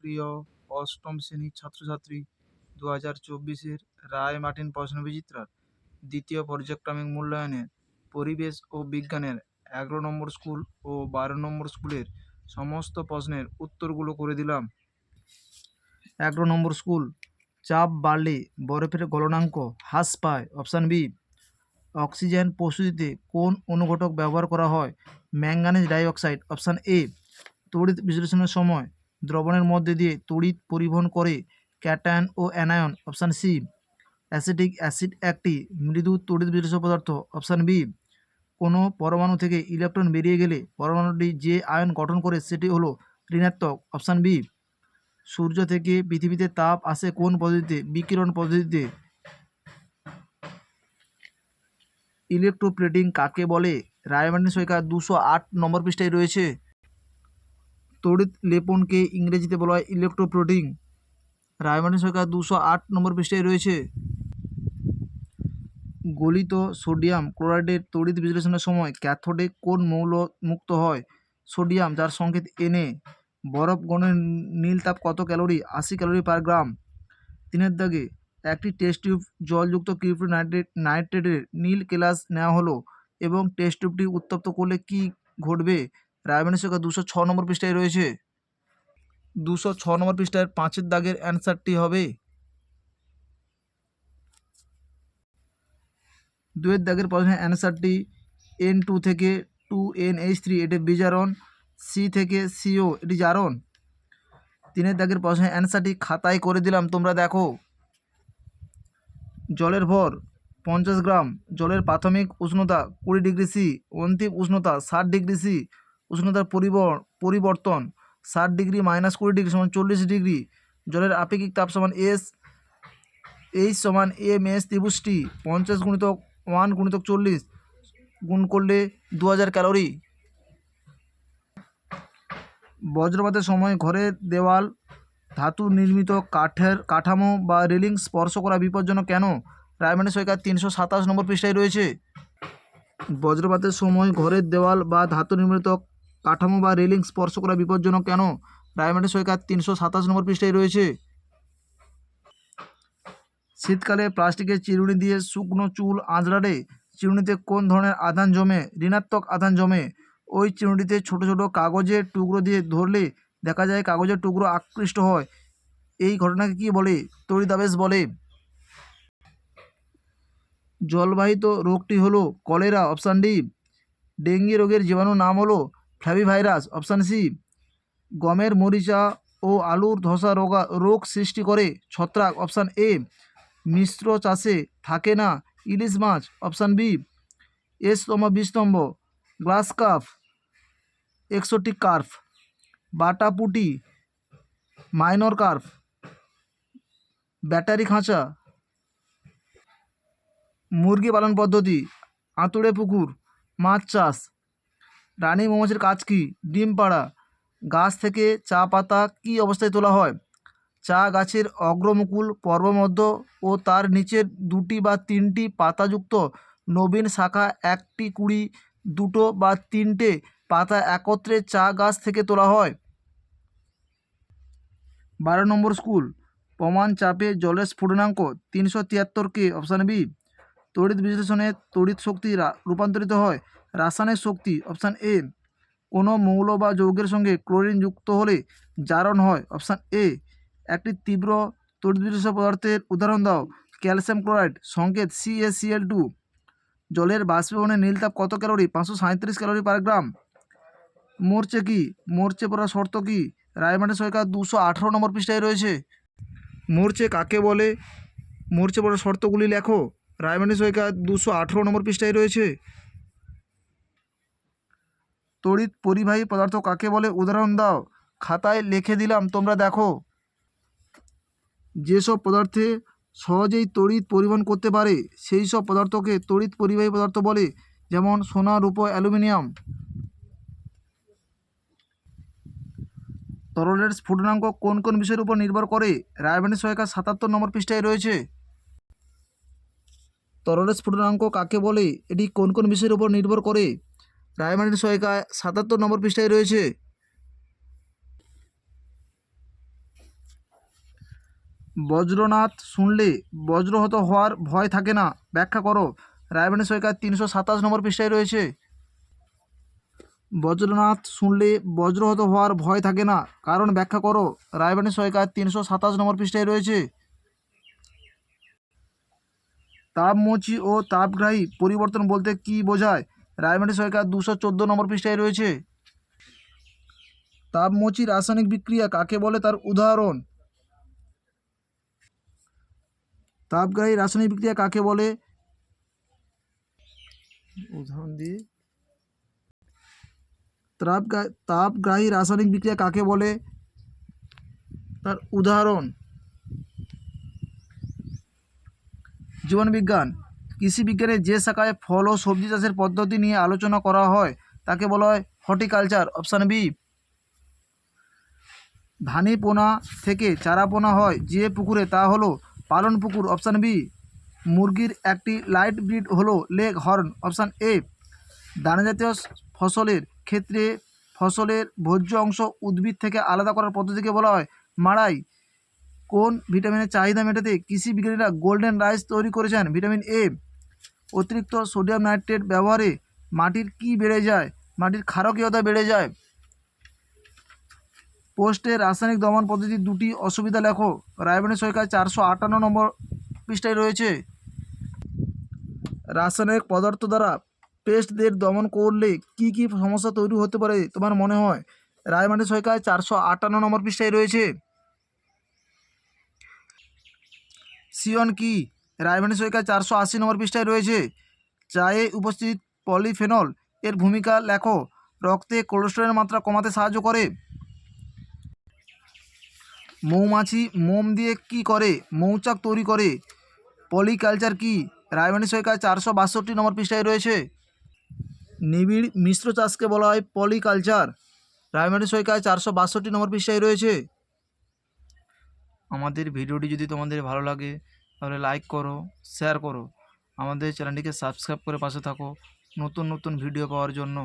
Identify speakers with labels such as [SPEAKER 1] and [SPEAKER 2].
[SPEAKER 1] প্রিয় অষ্টম শ্রেণির ছাত্রছাত্রী দু হাজার চব্বিশের রায় মার্টিন প্রশ্ন বিচিত্রার দ্বিতীয় পর্যায়ক্রমিক মূল্যায়নের পরিবেশ ও বিজ্ঞানের এগারো নম্বর স্কুল ও বারো নম্বর স্কুলের সমস্ত প্রশ্নের উত্তরগুলো করে দিলাম। এগারো নম্বর স্কুল, চাপ বাড়লে বরফের গলনাঙ্ক হ্রাস পায়। অপশান বি, অক্সিজেন প্রস্তুতিতে কোন অনুঘটক ব্যবহার করা হয়? Manganese dioxide. অপশান এ, তড়িৎ বিশ্লেষণের সময় দ্রবণের মধ্যে দিয়ে তড়িৎ পরিবহন করে ক্যাটায়ন ও anion, option C. Acetic acid একটি মৃদু তড়িৎ বিশ্লেষ্য পদার্থ, অপশান বি। কোনো পরমাণু থেকে ইলেকট্রন বেরিয়ে গেলে পরমাণুটি যে আয়ন গঠন করে সেটি হলো ঋণাত্মক, অপশান বি। সূর্য থেকে পৃথিবীতে তাপ আসে কোন পদ্ধতিতে? বিকিরণ পদ্ধতিতে। ইলেকট্রোপ্লেটিং কাকে বলে? রায়মার্টিন সৈকা দুশো আট নম্বর পৃষ্ঠায় রয়েছে। তড়িৎ লেপনকে ইংরেজিতে বলা হয় ইলেকট্রোপ্লেটিং রায়মার্টিন সরকার দুশো আট নম্বর পৃষ্ঠায় রয়েছে। গলিত সোডিয়াম ক্লোরাইডের তড়িৎ বিশ্লেষণের সময় ক্যাথোডে কোন মৌল মুক্ত হয়? সোডিয়াম, যার সংকেত এনে বরফ গণের নীল তাপ কত ক্যালোরি? আশি ক্যালোরি পার গ্রাম। তিনের দাগে, একটি টেস্ট টিউব জলযুক্ত কিউপ্রি নাইট্রেট, নাইট্রেটের নীল কেলাস নেওয়া হলো এবং টেস্ট টিউবটি উত্তপ্ত করলে কি ঘটবে? রায়মানের সংখ্যা দুশো ছ নম্বর পৃষ্ঠায় রয়েছে। দুশো ছ নম্বর পৃষ্ঠার পাঁচের দাগের অ্যান্সারটি হবে। দুয়ের দাগের প্রশ্নের অ্যান্সারটি এন টু থেকে টু এন এইচ থ্রি, এটি বিজারণ। সি থেকে সিও, এটি জারণ। তিনের দাগের প্রশ্নের অ্যান্সারটি খাতায় করে দিলাম, তোমরা দেখো। জলের ভর পঞ্চাশ গ্রাম, জলের প্রাথমিক উষ্ণতা কুড়ি ডিগ্রি সি, অন্তিম উষ্ণতা ষাট ডিগ্রি সি উষ্ণতার পরিবর, পরিবর্তন ষাট ডিগ্রি মাইনাস কুড়ি ডিগ্রি সমান চল্লিশ ডিগ্রি। জলের আপেক্ষিক তাপ সমান এস, এইচ সমান এম এস ত্রিভুজটি পঞ্চাশ গুণিতক ওয়ান গুণিতক চল্লিশ গুণ করলে দু হাজার ক্যালোরি। বজ্রপাতের সময় ঘরের দেওয়াল, ধাতু নির্মিত কাঠের কাঠামো বা রেলিং স্পর্শ করা বিপজ্জনক কেন? রায়মানের সৈকার তিনশো সাতাশ নম্বর পৃষ্ঠায় রয়েছে। বজ্রপাতের সময় ঘরের দেওয়াল বা ধাতু নির্মিত কাঠামো বা রেলিং স্পর্শ করা বিপজ্জনক কেন? রায়মানের সৈকার তিনশো সাতাশ নম্বর পৃষ্ঠায় রয়েছে। শীতকালে প্লাস্টিকের চিরুনি দিয়ে শুকনো চুল আঁচড়ালে চিরুনিতে কোন ধরনের আধান জমে? ঋণাত্মক আধান জমে। ওই চিরুনিতে ছোট ছোট কাগজের টুকরো দিয়ে ধরলে দেখা যায় কাগজের টুকরো আকৃষ্ট হয়। এই ঘটনাকে কী বলে? তড়িদাবেশ বলে। জলবাহিত রোগটি হলো কলেরা, অপশান ডি। ডেঙ্গি রোগের জীবাণু নাম হলো ফ্ল্যাভিভাইরাস অপশান সি, গমের মরিচা ও আলুর ধসা রোগা, রোগ সৃষ্টি করে ছত্রাক, অপশান এ, মিশ্র চাষে থাকে না ইলিশ মাছ, অপশান বি, এসতম বিস্তম্ভ গ্লাস কাফ এক্সোটিক কার্ফ বাটাপুটি, মাইনর কার্ফ ব্যাটারি খাঁচা, মুরগি পালন পদ্ধতি, আঁতুড়ে পুকুর, মাছ চাষ রানী মৌমাছির কাজ কী? ডিম পাড়া। গাছ থেকে চা পাতা কী অবস্থায় তোলা হয়? চা গাছের অগ্রমুকুল পর্বমধ্য ও তার নিচের দুটি বা তিনটি পাতাযুক্ত নবীন শাখা একটি কুড়ি, দুটো বা তিনটে পাতা একত্রে চা গাছ থেকে তোলা হয়। বারো নম্বর স্কুল। প্রমাণ চাপে জলের স্ফুটনাঙ্ক তিনশো তিয়াত্তর কে অপশান বি। তড়িৎ বিশ্লেষণে তড়িৎ শক্তি রূপান্তরিত হয়। রাসায়নিক শক্তি, অপশান এ, কোনো মৌল বা যৌগের সঙ্গে ক্লোরিন যুক্ত হলে জারণ হয়। অপশান এ, একটি তীব্র তড়িৎ পদার্থের উদাহরণ দাও। ক্যালসিয়াম ক্লোরাইড, সংকেত সিএসিএল টু জলের বাষ্পীভবনে নীলতাপ কত ক্যালোরি? পাঁচশো সাঁত্রিশ ক্যালোরি পার গ্রাম। মরচে কি? মরচে পড়ার শর্ত কি? রায়মানের সরকার দুশো আঠেরো নম্বর পৃষ্ঠায় রয়েছে। মরচে কাকে বলে? মরচে পড়ার শর্তগুলি লেখো। রায়মানি সৈকা দুশো আঠেরো নম্বর পৃষ্ঠায় রয়েছে। তড়িৎ পরিবাহী পদার্থ কাকে বলে? উদাহরণ দাও। খাতায় লিখে দিলাম, তোমরা দেখো। যেসব পদার্থে সহজেই তড়িৎ পরিবহন করতে পারে, সেই সব পদার্থকে তড়িৎ পরিবাহী পদার্থ বলে, যেমন সোনা, রূপো, অ্যালুমিনিয়াম। তরলের স্ফুটনাঙ্ক কোন কোন বিষয়ের উপর নির্ভর করে? রায়বাণী সহায়িকা সাতাত্তর নম্বর পৃষ্ঠায় রয়েছে। তরলের স্ফুটনাঙ্ক কাকে বলে? এটি কোন কোন বিষয়ের উপর নির্ভর করে? রায়মানির সহায়িকায় সাতাত্তর নম্বর পৃষ্ঠায় রয়েছে। বজ্রনাথ শুনলে বজ্রহত হওয়ার ভয় থাকে না, ব্যাখ্যা করো। রায়বাণী সৈকার তিনশো সাতাশ নম্বর পৃষ্ঠায় রয়েছে। বজ্রনাথ শুনলে বজ্রহত হওয়ার ভয় থাকে না, কারণ ব্যাখ্যা করো। রায়বাণী সৈকার তিনশো সাতাশ নম্বর পৃষ্ঠায় রয়েছে। তাপমোচী ও তাপগ্রাহী পরিবর্তন বলতে কি বোঝায়? রায়বাণী সরকার দুশো চোদ্দ নম্বর পৃষ্ঠায় রয়েছে। তাপমোচী রাসায়নিক বিক্রিয়া কাকে বলে তার উদাহরণ? তাপগ্রাহী রাসায়নিক বিক্রিয়া কাকে বলে? উদাহরণ দিয়ে। তাপগ্রা- তাপগ্রাহী রাসায়নিক বিক্রিয়া কাকে বলে? তার উদাহরণ। জীবনবিজ্ঞান কৃষি বিজ্ঞানের যে শাখায় ফল ও সবজি চাষের পদ্ধতি নিয়ে আলোচনা করা হয়, তাকে বলা হয় হর্টিকালচার, অপশান বি। ধানি পোনা থেকে চারা পোনা হয় যে পুকুরে তা হলো পালন পুকুর, অপশান বি। মুরগির একটি লাইট ব্রিড হলো লেগ হর্ন, অপশান এ। দানাজাতীয় ফসলের ক্ষেত্রে ফসলের ভোজ্য অংশ উদ্ভিদ থেকে আলাদা করার পদ্ধতিকে বলা হয় মাড়াই। কোন ভিটামিনের চাহিদা মেটাতে কৃষি বিজ্ঞানীরা গোল্ডেন রাইস তৈরি করেছেন ভিটামিন এ? অতিরিক্ত সোডিয়াম নাইট্রেট ব্যবহারে মাটির কি বেড়ে যায়? মাটির ক্ষারকীয়তা বেড়ে যায়? পোস্টে রাসায়নিক দমন পদ্ধতির দুটি অসুবিধা লেখো। রায়বাণী সরকার চারশো আটান্ন নম্বর পৃষ্ঠায় রয়েছে। রাসায়নিক পদার্থ দ্বারা পেস্টদের দমন করলে কি কি সমস্যা তৈরি হতে পারে তোমার মনে হয়? রায়মাটি সরকার চারশো আটান্ন নম্বর পৃষ্ঠায় রয়েছে। সিয়ন কি? রায়মাটি সরকার চারশো আশি নম্বর পৃষ্ঠায় রয়েছে। চায়ে উপস্থিত পলিফেনল এর ভূমিকা লেখো। রক্তে কোলেস্টেরলের মাত্রা কমাতে সাহায্য করে। মৌমাছি মোম দিয়ে কি করে? মৌচাক তৈরি করে। পলিকালচার কি? রায়বাণী সরকার চারশো বাষট্টি নম্বর পৃষ্ঠায় রয়েছে। নিবিড় মিশ্র চাষকে বলা হয় পলিকালচার। রায়বাণী সৈকায় চারশো বাষট্টি নম্বর পৃষ্ঠায় রয়েছে। আমাদের ভিডিওটি যদি তোমাদের ভালো লাগে তাহলে লাইক করো শেয়ার করো। আমাদের চ্যানেলটিকে সাবস্ক্রাইব করে পাশে থাকো। নতুন নতুন ভিডিও পাওয়ার জন্য।